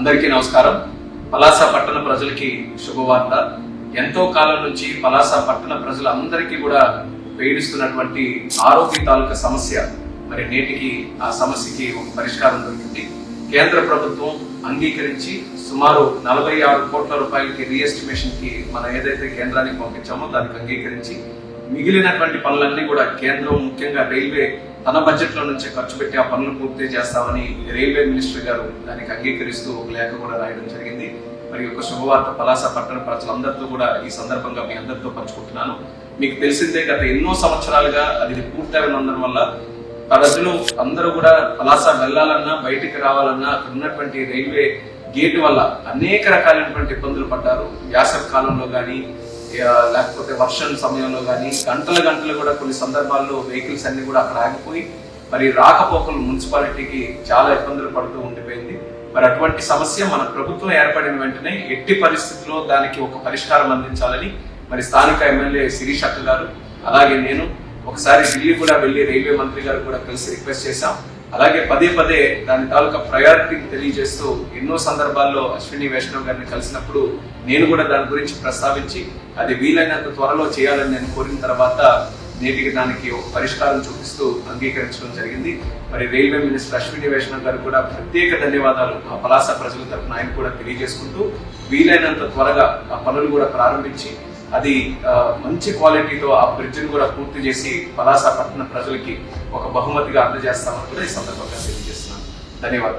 అందరికీ నమస్కారం. పలాస పట్టణ ప్రజలకి శుభవార్త. ఎంతో కాలం నుంచి పలాస పట్టణ ప్రజలందరికీ కూడా వేడిస్తున్నటువంటి ఆరోగ్య తాలూకా సమస్య మరి నేటికి ఆ సమస్యకి ఒక పరిష్కారం దొరికింది. కేంద్ర ప్రభుత్వం అంగీకరించి సుమారు నలభై ఆరు కోట్ల రూపాయలకి రీఎస్టిమేషన్కి మనం ఏదైతే కేంద్రానికి పంపించామో దానికి అంగీకరించి మిగిలినటువంటి పనులన్నీ కూడా కేంద్రం ముఖ్యంగా రైల్వే తన బడ్జెట్లో నుంచి నుంచే ఖర్చు పెట్టి ఆ పనులు పూర్తి చేస్తామని రైల్వే మినిస్టర్ గారు దానికి అంగీకరిస్తూ ఒక లేఖ కూడా రాయడం జరిగింది. మరి ఒక శుభవార్త పలాస పట్టణ ప్రజలందరితో కూడా ఈ సందర్భంగా మీ అందరితో పంచుకుంటున్నాను. మీకు తెలిసిందే గత ఎన్నో సంవత్సరాలుగా అది పూర్తి ఉన్నందున వల్ల ప్రజలు అందరూ కూడా పలాస వెళ్ళాలన్నా బయటికి రావాలన్నా అక్కడ ఉన్నటువంటి రైల్వే గేట్ వల్ల అనేక రకాలైనటువంటి ఇబ్బందులు పడ్డారు. వేసవి కాలంలో కానీ లేకపోతే వర్షం సమయంలో కానీ గంటల గంటలు కూడా కొన్ని సందర్భాల్లో వెహికల్స్ అన్ని కూడా అక్కడ ఆగిపోయి మరి రాకపోకలు మున్సిపాలిటీకి చాలా ఇబ్బందులు పడుతూ ఉండిపోయింది. మరి అటువంటి సమస్య మన ప్రభుత్వం ఏర్పడిన వెంటనే ఎట్టి పరిస్థితుల్లో దానికి ఒక పరిష్కారం అందించాలని మరి స్థానిక ఎమ్మెల్యే శిరీష్ అక్క గారు అలాగే నేను ఒకసారి ఢిల్లీ కూడా వెళ్ళి రైల్వే మంత్రి గారు కూడా కలిసి రిక్వెస్ట్ చేశాం. అలాగే పదే పదే దాని తాలూకా ప్రయారిటీని తెలియజేస్తూ ఎన్నో సందర్భాల్లో అశ్విని వైష్ణవ్ గారిని కలిసినప్పుడు నేను కూడా దాని గురించి ప్రస్తావించి అది వీలైనంత త్వరలో చేయాలని నేను కోరిన తర్వాత నేటికి దానికి ఒక పరిష్కారం చూపిస్తూ అంగీకరించడం జరిగింది. మరి రైల్వే మినిస్టర్ అశ్విని వైష్ణవ్ గారు కూడా ప్రత్యేక ధన్యవాదాలు ఆ పలాస ప్రజల తరఫున ఆయన కూడా తెలియజేసుకుంటూ వీలైనంత త్వరగా ఆ పనులు కూడా ప్రారంభించి అది మంచి క్వాలిటీతో ఆ బ్రిడ్జ్ని కూడా పూర్తి చేసి పలాస పట్టణ ప్రజలకి ఒక బహుమతిగా అందజేస్తామని కూడా ఈ సందర్భంగా తెలియజేస్తున్నాను. ధన్యవాదాలు.